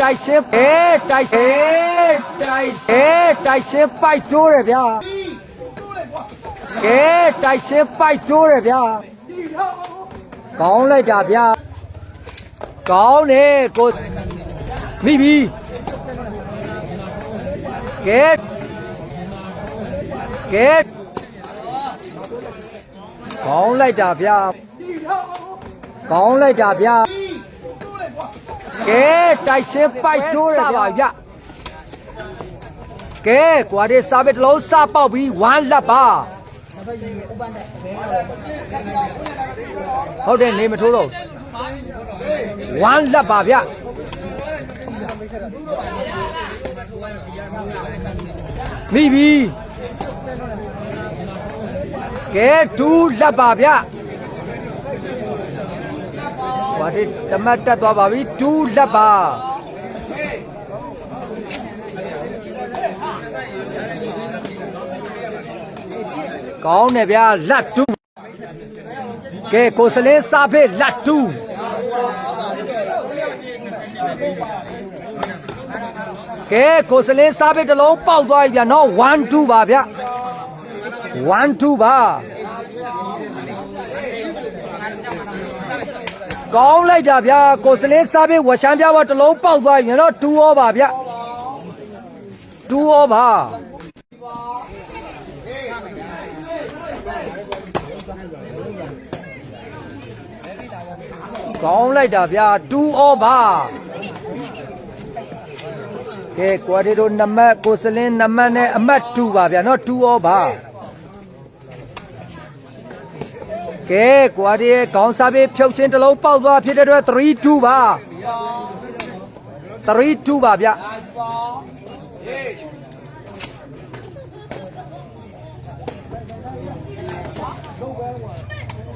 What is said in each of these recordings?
တိုက်ရှင်းအေးတိုက်ရှင်းတိုက်အေးတိုက်ရှင်းပိုက်ကျိုးတယ်ဗျာအေးတိုက်ရှင်းပိုက်ကျိုးတယ်ဗျာကောင်းလိုက်တာဗျာကောင်းတယ်ကိုမိပြီကဲကဲကောင်းလိုက်တာဗျာကောင်းလိုက်တာဗျာ ကဲတိုက်ရှင်းပိုက်တိုးရပါဗျကဲကွာဒီစာပေတစ်လုံးစပေါက်ပြီးဝမ်းလက်ပါဟုတ်တယ်နေမထိုးတော့ဝမ်းလက်ပါဗျမိပြီကဲဒူးလက်ပါဗျ ဘာတိတမတ်တက်သွားပါပြီဒူးလက်ပါကောင်းတယ်ဗျာလက်ဒူးကဲကိုစလင်းစားဖေးလက်ဒူးကဲကိုစလင်းစားဖေးတစ်လုံးပေါက်သွားပြီဗျာနော်1 2ပါဗျ1 2ပါ ကောင်းလိုက်တာဗျာကိုစလင်းစားပေးဝချမ်းပြားတော့တစ်လုံးပေါက်သွားပြီနော်2 over ပါဗျ2 over ကောင်းလိုက်တာဗျာ2 over ကဲကွာဒီတို့နံပါတ်ကိုစလင်းနံပါတ်နဲ့အမှတ်2ပါဗျာနော်2 over ကဲကွာဒီရဲ့ခေါင်းစားပေးဖြုတ်ချင်းတစ်လုံးပေါက်သွားဖြစ်တဲ့အတွက်3 2ပါ3 2ပါဗျ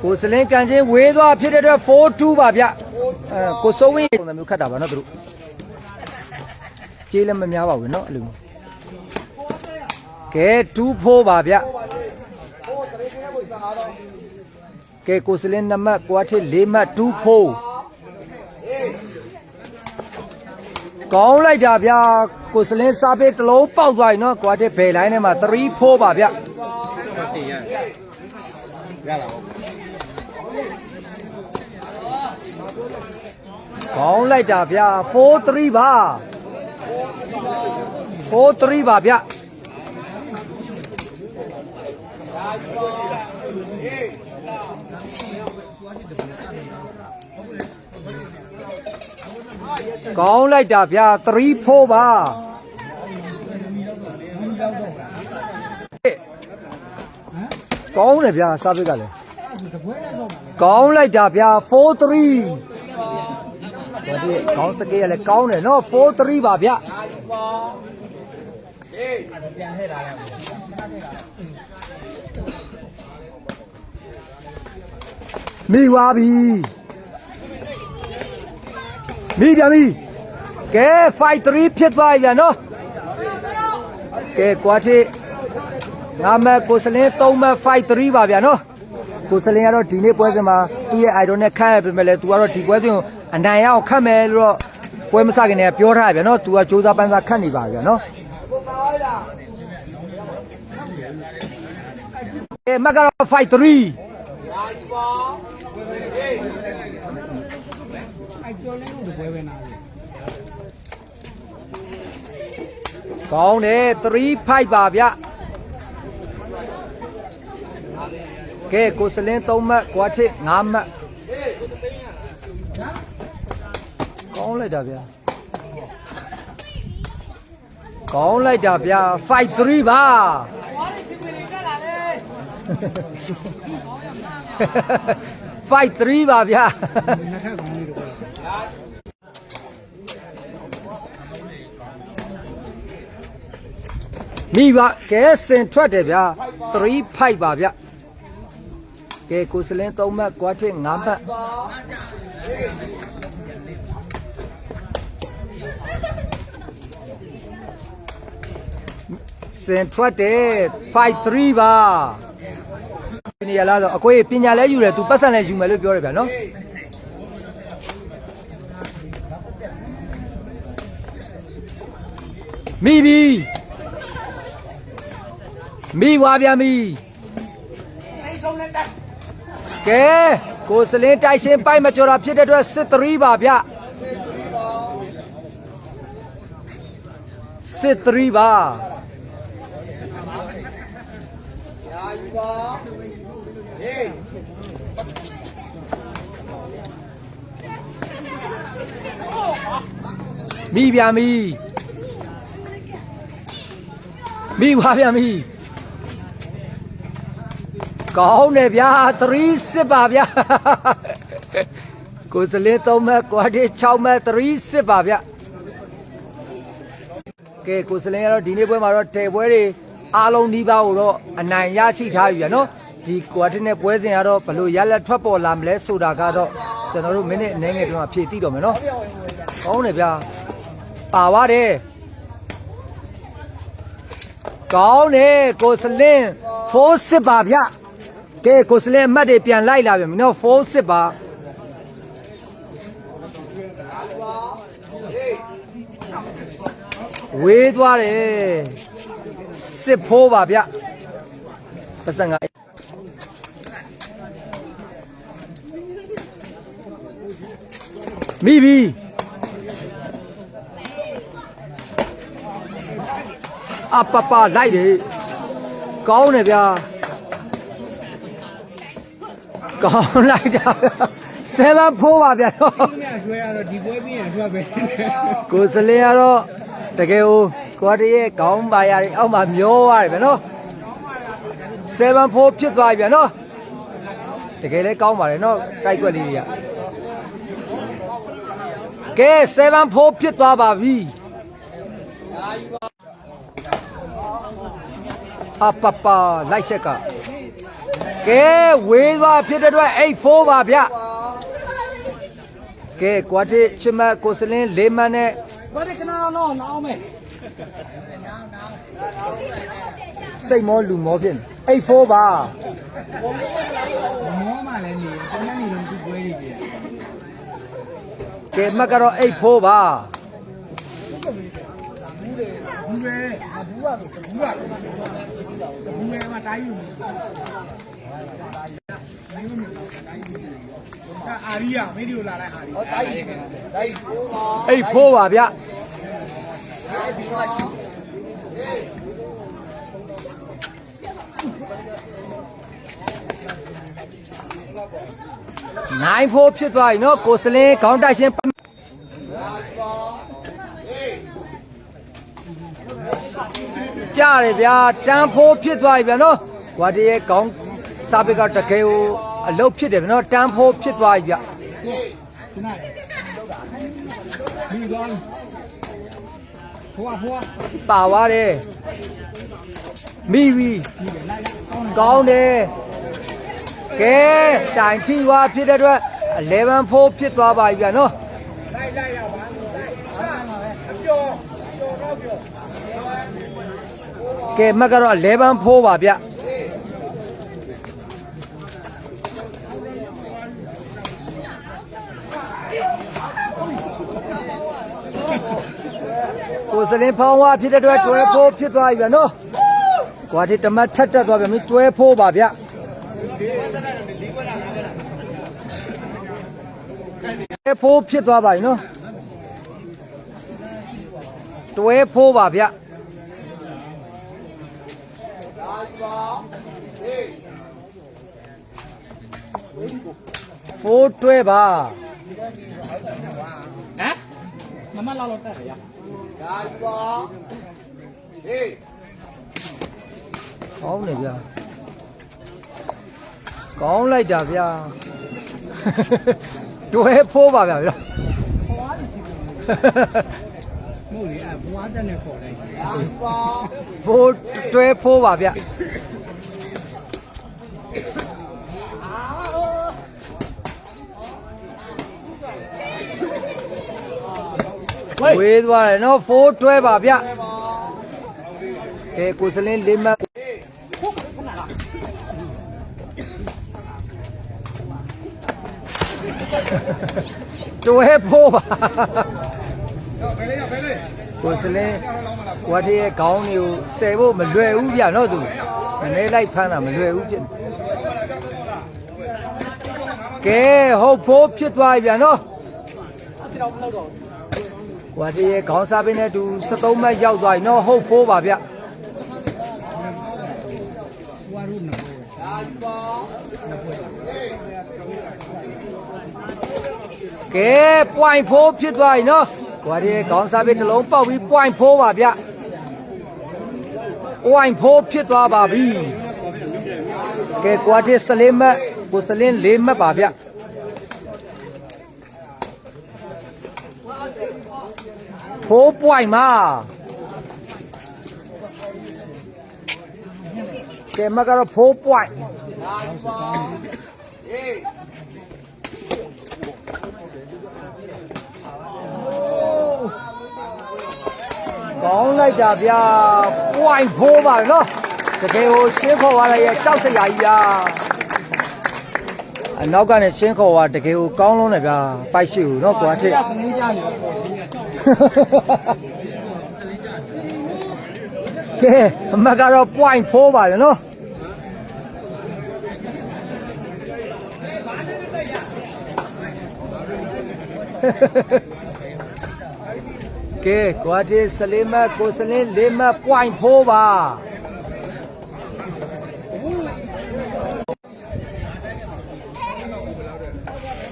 ကိုစလင်းကန်ချင်းဝေးသွားဖြစ်တဲ့အတွက်4 2ပါဗျအဲကိုစိုးဝင်းပုံစံမျိုးခတ်တာပါနော်သူတို့ကြေးလည်းမများပါဘူးနော်အဲ့လိုမျိုးကဲ2 4ပါဗျ ကဲကိုစလင်းနံပါတ်ကွာထစ်4မှတ်2 4ကောင်းလိုက်တာဗျာကိုစလင်းစားပေးတစ်လုံးပေါက်သွားပြီနော်ကွာထစ်ဘယ်လိုင်းထဲမှာ3 4ပါဗျကောင်းလိုက်တာဗျာ4 3ပါ4 3ပါဗျ ကောင်းလိုက်တာဗျာ3 4ပါကောင်းတယ်ဗျာစားပိတ်ကလည်းကောင်းလိုက်တာဗျာ4 3ဒီကောင်းစကေးကလည်းကောင်းတယ်နော်4 3ပါဗျမိသွားပြီ မိပြန်ပြီကဲ5 3ဖြစ်သွားပြီဗျာနော်ကဲကွာတိငါမဲ့ကိုစလင်း3မဲ့5 3ပါဗျာနော်ကိုစလင်းကတော့ဒီနေ့ပွဲစဉ်မှာသူ့ရဲ့ idol နဲ့ခန့်ရပြင်မဲ့လဲ तू ကတော့ဒီပွဲစဉ်ကိုအနိုင်ရအောင်ခတ်မယ်လို့တော့ပွဲမစခင်တည်းကပြောထားရဗျာနော် तू ကစူးစမ်းပန်းစားခတ်နေပါဗျာနော်ကဲမကတော့ 5 3ကောင်းတယ်3 5ပါဗျကဲကိုစလင်း3မှတ်ကွာထစ်5မှတ်ကောင်းလိုက်တာဗျာကောင်းလိုက်တာဗျာ5 3ပါ5 3ပါဗျာ မိပါကဲစင်ထွက်တယ်ဗျာ3 5ပါဗျာကဲကိုစလင်း3မှတ်ကွာထစ်5မှတ်စင်ထွက်တယ်5 3ပါဒီနေရာလားဆိုအကိုပညာလဲယူတယ်သူပတ်စံလဲယူမယ်လို့ပြောတယ်ဗျာနော်မိပြီ မိွားပြန်ပြီကဲကိုစလင်းတိုက်ရှင်ပိုက်မကျော်တာဖြစ်တဲ့အတွက်စစ်3ပါဗျစစ်3ပါမိပြန်ပြီမိွားပြန်ပြီ ကောင်းတယ်ဗျာ3စစ်ပါဗျာကိုစလင်း3မဲ့ကွာဒီ6မဲ့3စစ်ပါဗျာကဲကိုစလင်းကတော့ဒီနေ့ပွဲမှာတော့တဲပွဲတွေအားလုံးဒီပါကိုတော့အနိုင်ရရှိထားပြီဗျာနော်ဒီကွာဒီနဲ့ပွဲစဉ်ကတော့ဘလို့ရလက်ထွက်ပေါ်လာမလဲဆိုတာကတော့ကျွန်တော်တို့မိနစ်အနည်းငယ်တွင်ဖြည့်သိတော့မယ်နော်ကောင်းတယ်ဗျာပါပါတယ်ကောင်းတယ်ကိုစလင်း4စစ်ပါဗျာ ကဲကိုစလင်းအမှတ်တွေပြန်လိုက်လာပြန်ပြီနော်4စစ်ပါဝေးသွားတယ်စစ်ဖိုးပါဗျပတ်စံကမိပြီအပပလိုက်တယ်ကောင်းတယ်ဗျာ ကောင်းလိုက်တာ7ဖိုးပါဗျာတော့မြရွှဲရတော့ဒီပွဲပြီးရင်ရွှဲပဲကိုစလင်းကတော့တကယ်ဟိုကွာတရဲ့ခေါင်းပါရတွေအောက်မှာမျောရတယ်ဗျာနော်7ဖိုးဖြစ်သွားပြီဗျာနော်တကယ်လဲကောင်းပါတယ်နော်တိုက်ကွက်လေးတွေကကဲ7ဖိုးဖြစ်သွားပါပြီအပပလိုက်ချက်က ကဲဝေးသွားဖြစ်တဲ့အတွက်8ဖိုးပါဗျကဲကွာတိချမတ်ကိုစလင်းလေးမန်းနဲ့ဘာဒီကနာတော့နောင်းမယ်စိတ်မောလူမောဖြစ်နေအိတ်ဖိုးပါမောမှလည်းနေတန်းနေတော့ဒီပွဲကြီးကြီးကဲမတ်ကတော့အိတ်ဖိုးပါဘူးပဲဘူးပါဘူးပါဘူးပဲမှာတိုင်းယူ အာရီယာမင်းတို့လာလိုက်အာရီဟောတိုင်းအိတ်ဖိုးပါဗျနိုင်ဖိုးဖြစ်သွားပြီနော်ကိုစလင်းခေါင်းတိုက်ရှင်ကြရတယ်ဗျာတန်းဖိုးဖြစ်သွားပြီဗျာနော်ကွာတရဲ့ခေါင်း စာပေကတကယ်ကိုအလုတ်ဖြစ်တယ်ဗျာနော်တန်းဖိုးဖြစ်သွားပြီဗျာဒီနေ့ဒီကောင်းဖွာဖွာပါသွားတယ်မိပြီဒီလိုက်လိုက်ကောင်းတယ်ကောင်းတယ်ကဲတိုင်ထီဝါဖြစ်တဲ့အတွက်11 4ဖြစ်သွားပါပြီဗျာနော်လိုက်လိုက်ရပါအကျော်ကျော်တော့ကျော်ကဲမက်ကတော့11 4ပါဗျကို စလင်းဖောင်းဝါဖြစ်တဲ့အတွက်တွဲဖို့ဖြစ်သွားပြီဗျာနော်။ကွာဒီတမတ်ထက်တက်သွားပြီမင်းတွဲဖို့ပါဗျ။တွဲဖို့ဖြစ်သွားပါပြီနော်။တွဲဖို့ပါဗျ။ဖိုးတွဲပါဟမ်မမလာတော့တက်ရ ကောင်းတယ်ဗျာကောင်းလိုက်တာဗျာတွဲဖိုးပါဗျာဗျာမဟုတ်လေအဘွားတက်နေခေါ်လိုက်ဖိုးတွဲဖိုးပါဗျာ ဝေးသွားတယ်နော်ဖိုးတွဲပါဗျာကဲကိုစလင်းလေးမတ်တွဲဖိုးပါကိုစလင်းကွာထေးရဲ့ခေါင်းတွေကိုဆယ်ဖို့မလွယ်ဘူးဗျနော်သူမနေလိုက်ဖမ်းတာမလွယ်ဘူးဖြစ်ကဲဟုတ်ဖို့ဖြစ်သွားပြီဗျနော်ကွာ ထေးရဲ့ခေါင်းစားပင်းနဲ့တူ73မှတ်ရောက်သွားပြီနော်ဟုတ်ဖို့ပါဗျကဲ point 4ဖြစ်သွားပြီနော်။ကွာဒီခေါင်းစားပေးတစ်လုံးပေါက်ပြီး point 4ပါဗျ။ point 4ဖြစ်သွားပါပြီ။ကဲကွာဒီစလင်းမတ်ကိုစလင်းလေးမတ်ပါဗျ။ 4 point မှာကဲမကတော့4 point ကောင်းလိုက်တာဗျာ point 4ပါနော်တကယ်ကိုရှင်းခေါ်သွားလိုက်ရဲ့ကြောက်စရာကြီးဗျာ အနောက်ကနေရှင်းခေါ်သွားတကယ်ကိုကောင်းလုံးတယ်ဗျာပိုက်ရှိကိုနော်ကွာထစ်ကဲအမကတော့ point 4ပါလေနော်ကဲကွာထစ်စလင်းမတ်ကိုစလင်းလေးမတ် point 4ပါ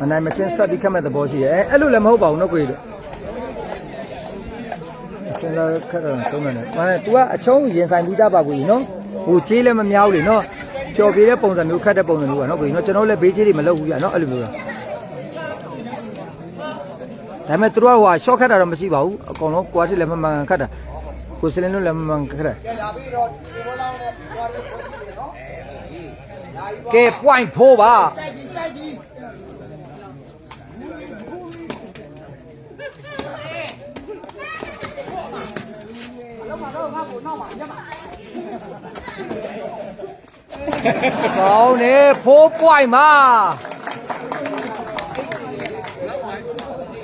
မနိုင်မချင်းဆက်ပြီးခတ်မဲ့သဘောရှိရဲ့အဲ့လိုလည်းမဟုတ်ပါဘူးနော်ကိုကြီးတို့အစင်လာခက်တော့သုံးတယ်နော်မနဲ့ तू ကအချုံးရင်ဆိုင်ပြီးသားပါကိုကြီးနော်ဟိုကြေးလည်းမများဘူးလေနော်ပျော်ပြေတဲ့ပုံစံမျိုးခတ်တဲ့ပုံစံမျိုးကနော်ကိုကြီးနော်ကျွန်တော်လည်းဘေးကြေးတွေမလုပ်ဘူးပြနော်အဲ့လိုမျိုးလားဒါပေမဲ့သူတို့ကဟို short ခတ်တာတော့မရှိပါဘူးအကောင်လုံး quality လည်းမမှန်ခတ်တာကိုစလင်းတို့လည်းမမှန်ခတ်တာကဲ point 4ပါကော င်းနေဖိုးပွိုင်မှာ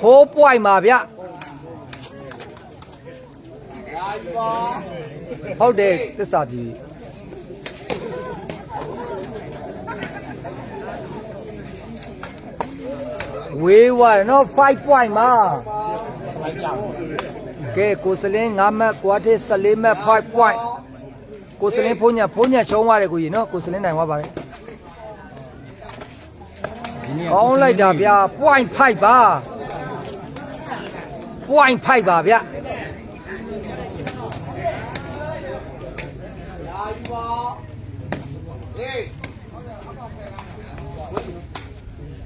ဖိုးပွိုင်မှာဗျဟုတ်တယ်သစ္စာပြီဝေးဝါနော်5 point မှာ ကဲကိုစလင်း9မှတ်ကွာတစ်14မှတ်5 point ကိုစလင်းဖုန်းညာဖုန်းညာရှုံးသွားတယ်ကိုကြီးနော်ကိုစလင်းနိုင်သွားပါတယ်ကောင်းလိုက်တာဗျာ point 5ပါ point 5ပါဗျာ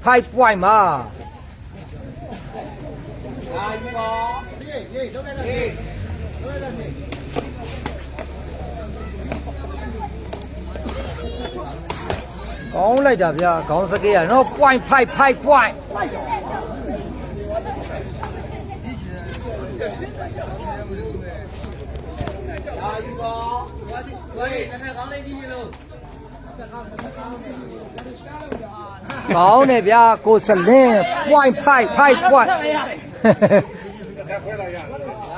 5 point မှာကောင်းလိုက်တာဗျာခေါင်းစကေးရနော် point 5 5 point ကောင်းတယ်ဗျာကိုစလင်း point 5 5 point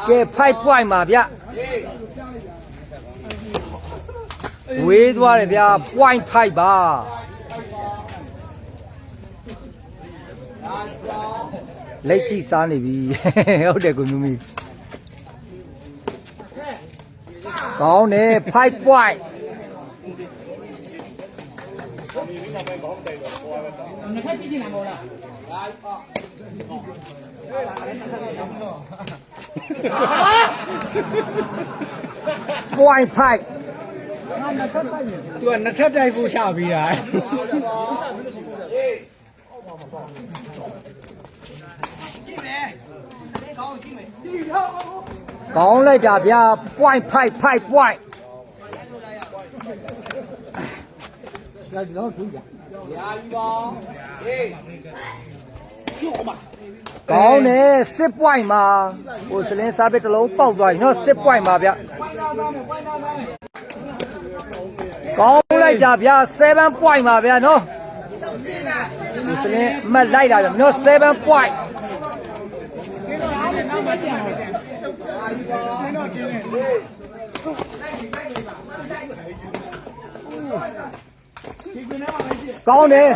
ကဲ5 point ပါဗျာဝေးသွားတယ်ဗျာ point 5ပါလက်ကြည့်စားနေပြီဟုတ်တယ်ကိုမြူမီကောင်းတယ်5 point ပွို င်းဖိုက်သူကနှစ်ထပ်တိုက်ဖို့ရှာပြီးတာကောင်းလိုက်တာဗျာပွိုင်းဖိုက်ဖိုက်ပွိုင်းဒါတော့သူကြ ကောင်းတယ်စစ်ပွိုင်းမှာဟိုစလင်းစားပစ်တစ်လုံးပေါက်သွားပြီနော်စစ်ပွိုင်းမှာဗျကောင်းလိုက်တာဗျာ7ပွိုင်းမှာဗျာနော်ဒီစလင်းအမှတ်လိုက်တာဗျာနော်7ပွိုင်းတော့ကျင်းနေဒီကနေ့မှမရှိကောင်းတယ်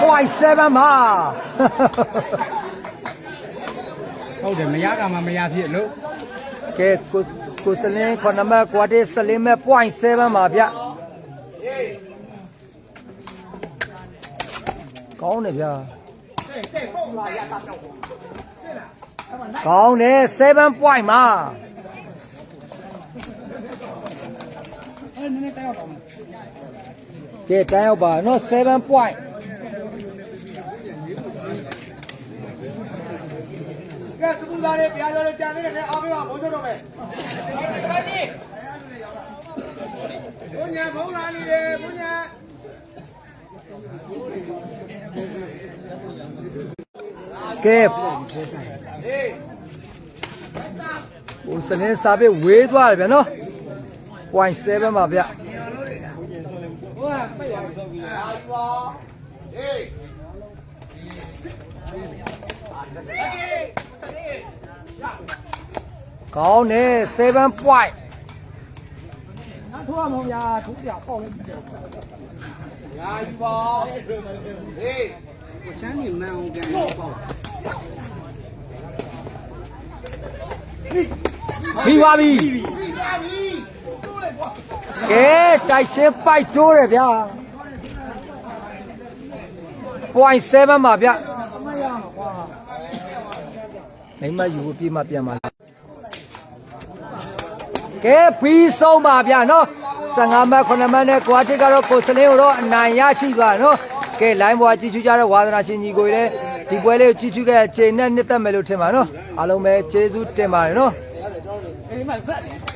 0.7မှာဟုတ်တယ်မရကမှမရဖြစ်လို့ကဲကိုကိုစလင်းခေါ်နံပါတ်ကွာတေးစလင်းမဲ့ 0.7မှာဗျကောင်းတယ်ဗျာကောင်းတယ်7 point မှာအဲနည်းနည်းတောက်တော့ကဲတန်းရောက်ပါနော်7 point ကဲစပူသားလေးဘုရားကျော်လေးကြံသေးတယ်နဲ့အားပေးပါဘုန်းချုပ်တော်မယ်ဘုညာဘုန်းလာနေတယ်ဘုညာကဲဟေးကိုစလင်းစာပေဝေးသွားတယ်ဗျာနော်0.7မှာဗျအာယူပါဟေး ကောင်းတယ်7 point ထိုးရမဟုတ်ညာထိုးပြပေါ့လေအာယူပါဟေးချမ်းနေမှန်အောင်ကန်ပေါ့ပြီးပါပြီကဲတိုက်ရှင်းပိုက်တိုးတယ်ဗျာ0.7မှာဗျမရမှာကွာ မိမယူအပြည့်မပြန်ပါလားကဲပြီးဆုံးပါဗျာနော်15မှတ်9မှတ်နဲ့ကွာတစ်ကတော့ကိုစလင်းကိုတော့အနိုင်ရရှိပါနော်ကဲလိုင်းဘွားကြည့်ချူကြတဲ့ဝါသနာရှင်ညီကိုလည်းဒီပွဲလေးကိုကြည့်ချူခဲ့ချိန်နဲ့နှစ်သက်မယ်လို့ထင်ပါနော်အားလုံးပဲကျေးဇူးတင်ပါတယ်နော်အေးမဆက်တယ်